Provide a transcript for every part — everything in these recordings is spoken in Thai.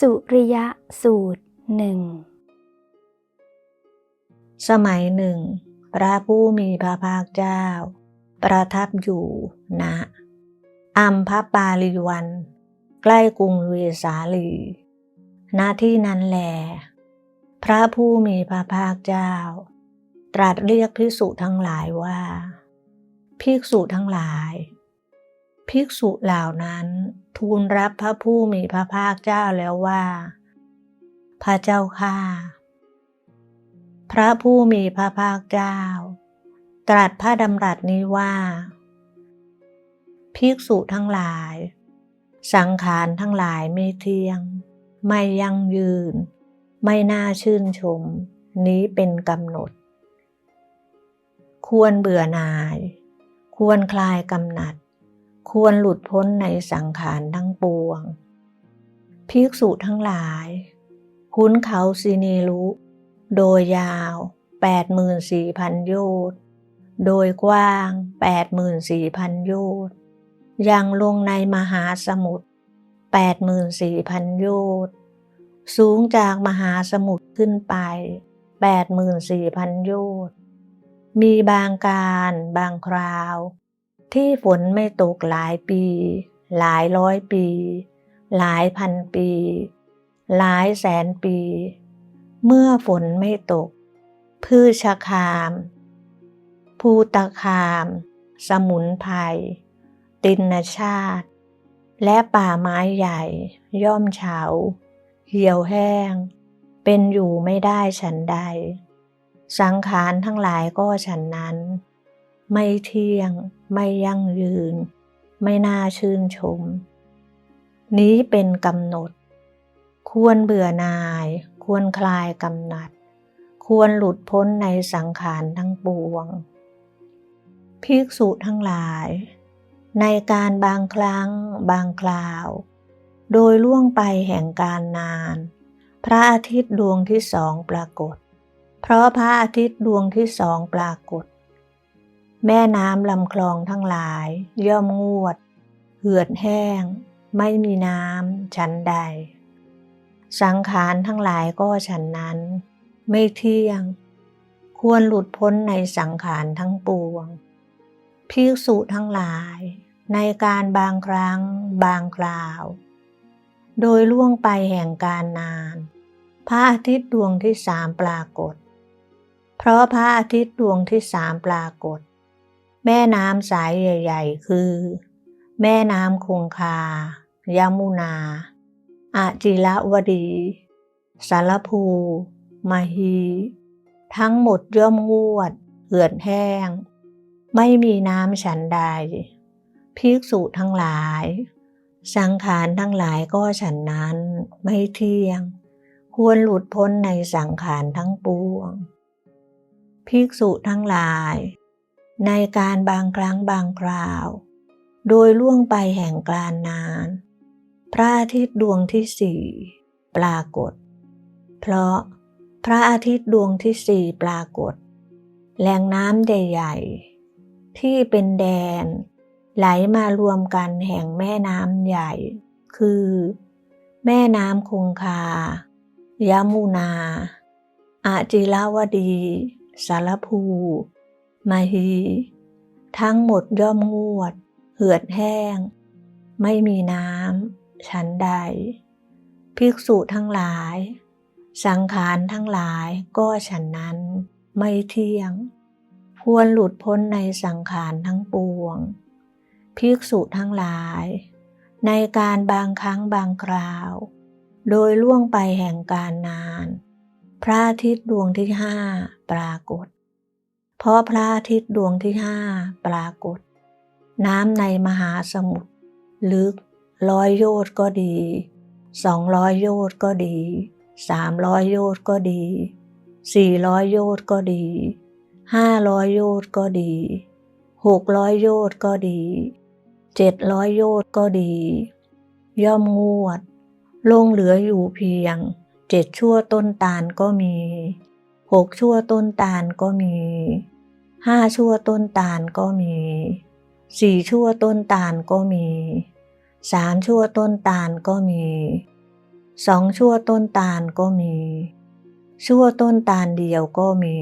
สุริยสูตรหนึ่ง สมัยหนึ่ง พระผู้มีพระภาคเจ้า ประทับอยู่ณอัมพปาลีวัน ใกล้กรุงเวสาลี ณที่นั้นแล พระผู้มีพระภาคเจ้า ตรัสเรียกภิกษุทั้งหลายว่า ภิกษุทั้งหลาย ภิกษุเหล่านั้น ทูลรับพระผู้มีพระภาคเจ้าแล้วว่า พระเจ้าข้าพระผู้มีพระภาคเจ้า ตรัสพระดำรัสนี้ว่า ภิกษุทั้งหลาย สังขารทั้งหลายไม่เที่ยง ไม่ยั่งยืน ไม่น่าชื่นชม นี้เป็นกำหนด ควรเบื่อหน่าย ควรคลายกำหนัด ควรหลุดพ้นในสังขารทั้งปวง ภิกษุทั้งหลาย คุ้นเขาสิเนรุโดยยาว 84,000 โยชน์ โดยกว้าง 84,000 โยชน์ยังลงในมหาสมุทร84,000 โยชน์สูงจากมหาสมุทรขึ้นไป 84,000 โยชน์ มีบางการบางคราว ที่ฝนไม่ตกหลายปี หลายร้อยปี หลายพันปี หลายแสนปี เมื่อฝนไม่ตก พืชคาม ภูตคาม สมุนไพรตินชาติ และป่าไม้ใหญ่ ย่อมเฉา เหี่ยวแห้ง เป็นอยู่ไม่ได้ฉันใด สังขารทั้งหลายก็ฉันนั้น ไม่เที่ยง ไม่ยั่งยืน ไม่น่าชื่นชม นี้เป็นกำหนด ควรเบื่อนาย ควรคลายกำหนัด ควรหลุดพ้นในสังขารทั้งปวง ภิกษุทั้งหลาย ในการบางครั้งบางคราว โดยล่วงไปแห่งการนาน พระอาทิตย์ดวงที่สองปรากฏ เพราะพระอาทิตย์ดวงที่สองปรากฏ แม่น้ำลำคลองทั้งหลาย ย่อมงวด เหือดแห้ง ไม่มีน้ำชั้นใด สังขารทั้งหลายก็ฉันนั้น ไม่เที่ยง ควรหลุดพ้นในสังขารทั้งปวงภิกษุทั้งหลาย ในการบางครั้ง บางคราว โดยล่วงไปแห่งการนาน พระอาทิตย์ดวงที่สามปรากฏ เพราะพระอาทิตย์ดวงที่สามปรากฏ แม่น้ำสายใหญ่ ๆ คือ แม่น้ำคงคายามุนา อาจิระวดี สารภูมาฮี ทั้งหมดย่อมงวด เหือดแห้ง ไม่มีน้ำฉันใดภิกษุทั้งหลาย สังขารทั้งหลายก็ฉันนั้นไม่เที่ยง ควรหลุดพ้นในสังขารทั้งปวง ภิกษุทั้งหลาย ในการบางครั้งบางคราว โดยล่วงไปแห่งกลานนาน พระอาทิตย์ดวงที่สี่ปรากฏ เพราะพระอาทิตย์ดวงที่สี่ปรากฏ แหล่งน้ำใหญ่ๆที่เป็นแดน ไหลมารวมกันแห่งแม่น้ำใหญ่ คือ แม่น้ำคงคายามุนาอาจิราวดี สารภู มาฮี ทั้งหมดย่อมงวด เหือดแห้ง ไม่มีน้ำฉันใด ภิกษุทั้งหลาย สังขารทั้งหลายก็ฉันนั้นไม่เที่ยง ควรหลุดพ้นในสังขารทั้งปวง ภิกษุทั้งหลาย ในการบางครั้งบางคราว โดยล่วงไปแห่งการนาน พระอาทิตย์ดวงที่ห้าปรากฏ เพราะพระอาทิตย์ดวงที่ห้าปรากฏ น้ำในมหาสมุทรลึกร้อยโยชน์ก็ดีสองร้อยโยชน์ก็ดีสามร้อยโยชน์ก็ดีสี่ร้อยโยชน์ก็ดีห้าร้อยโยชน์ก็ดีหกร้อยโยชน์ก็ดีเจ็ดร้อยโยชน์ก็ดี ย่อมงวด ลงเหลืออยู่เพียงเจ็ดชั่วต้นตาลก็มีหกชั่วต้นตาลก็มี ห้าชั่วต้นตาลก็มีสี่ชั่วต้นตาลก็มีสามชั่วต้นตาลก็มีสองชั่วต้นตาลก็มี ชั่วต้นตาลเดียวก็มี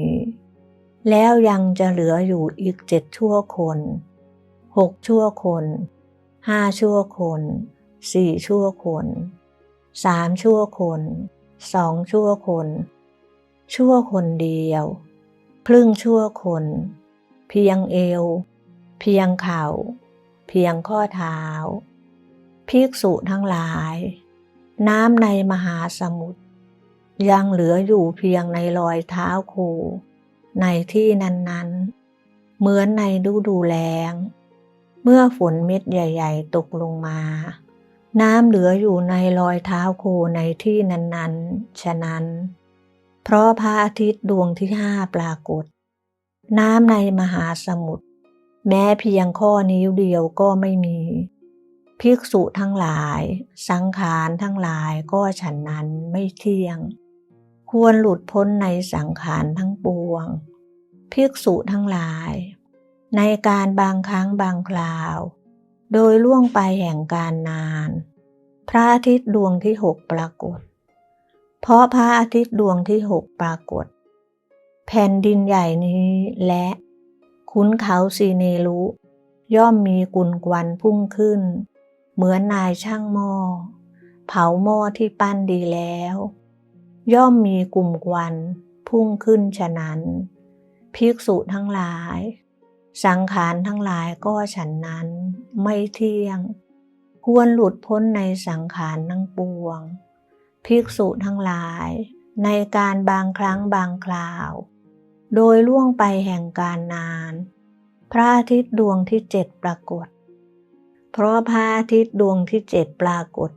แล้วยังจะเหลืออยู่อีกเจ็ดชั่วคนหกชั่วคนห้าชั่วคนสี่ชั่วคนสามชั่วคนสองชั่วคน ชั่วคนเดียว ครึ่งชั่วคน เพียงเอว เพียงเข่า เพียงข้อเท้า ภิกษุทั้งหลาย น้ำในมหาสมุทรยังเหลืออยู่เพียงในรอยเท้าคู ในที่นั้นๆ เหมือนในฤดูแล้ง เมื่อฝนเม็ดใหญ่ ๆ ตกลงมา น้ำเหลืออยู่ในรอยเท้าโคในที่นั้นๆ ฉะนั้น เพราะพระอาทิตย์ดวงที่ห้าปรากฏ น้ำในมหาสมุทรแม้เพียงข้อนิ้วเดียวก็ไม่มี ภิกษุทั้งหลาย สังขารทั้งหลายก็ฉันนั้นไม่เที่ยง ควรหลุดพ้นในสังขารทั้งปวง ภิกษุทั้งหลาย ในการบางครั้งบางคราว โดยล่วงไปแห่งการนาน พระอาทิตย์ดวงที่หกปรากฏ เพราะพระอาทิตย์ดวงที่หกปรากฏ แผ่นดินใหญ่นี้และขุนเขาซีเนรุย่อมมีกุลกวันพุ่งขึ้น เหมือนนายช่างหม้อเผาหม้อที่ปั้นดีแล้ว ย่อมมีกลุ่มควันพุ่งขึ้นฉะนั้น ภิกษุทั้งหลาย สังขารทั้งหลายก็ฉันนั้นไม่เที่ยง ควรหลุดพ้นในสังขารทั้งปวง ภิกษุทั้งหลาย ในการบางครั้งบางคราว โดยล่วงไปแห่งการนาน พระอาทิตย์ดวงที่เจ็ดปรากฏ เพราะพระอาทิตย์ดวงที่เจ็ดปรากฏ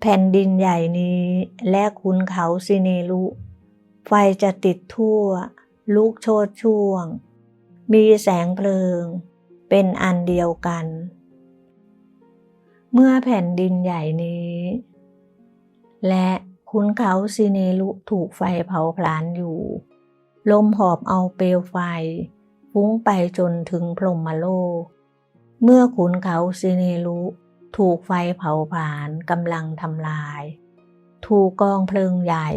แผ่นดินใหญ่นี้และคุนเขาสิเนรุไฟจะติดทั่ว ลุกโชดช่วง มีแสงเพลิง เป็นอันเดียวกัน เมื่อแผ่นดินใหญ่นี้ และคุนเขาสิเนรุถูกไฟเผาพลานอยู่ ลมหอบเอาเปลวไฟ ฟุ้งไปจนถึงพรหมโลก เมื่อขุนเขาสิเนรุถูกไฟเผาผลาญกำลังทำลาย ถูกกองเพลิงใหญ่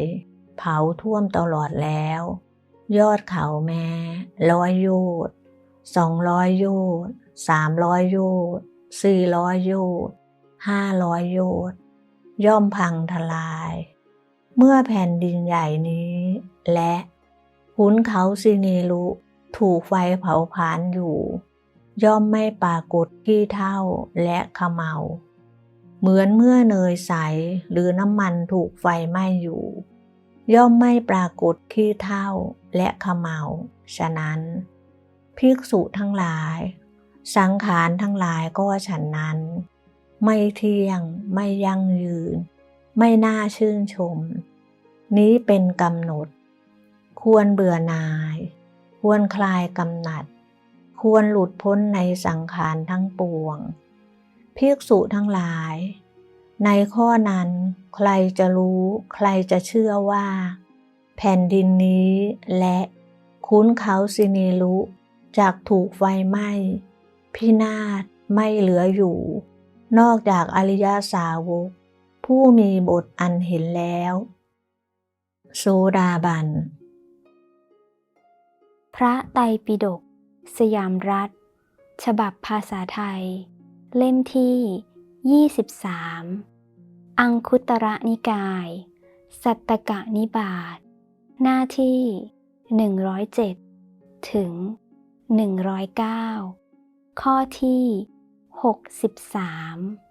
เผาท่วมตลอดแล้ว ยอดเขาแม้ร้อยโยชน์สองร้อยโยชน์สามร้อยโยชน์สี่ร้อยโยชน์ห้าร้อยโยชน์ ย่อมพังทลาย เมื่อแผ่นดินใหญ่นี้ และหุนเขาสิเนรุถูกไฟเผาผลาญอยู่ ย่อมไม่ปรากฏขี้เท่าและขมเมาเหมือนเมื่อเนยใสหรือน้ำมันถูกไฟไหม้อยู่ ย่อมไม่ปรากฏขี้เท่าและขมเมาฉะนั้น ภิกษุทั้งหลาย สังขารทั้งหลายก็ฉันนั้น ไม่เที่ยง ไม่ยั่งยืน ไม่น่าชื่นชม นี้เป็นกำหนด ควรเบื่อหน่าย ควรคลายกำหนัด ควรหลุดพ้นในสังขารทั้งปวงภิกษุทั้งหลาย ในข้อนั้นใครจะรู้ใครจะเชื่อว่า แผ่นดินนี้และคุ้นเขาสิเนรุจากถูกไฟไหม้พินาศไม่เหลืออยู่ นอกจากอริยาสาวก ผู้มีบทอันเห็นแล้ว โซดาบัน พระไตรปิฎกสยามรัฐ ฉบับภาษาไทย เล่มที่ 23 อังคุตระนิกาย สัตตกะนิบาตหน้าที่ 107 ถึง 109 ข้อที่ 63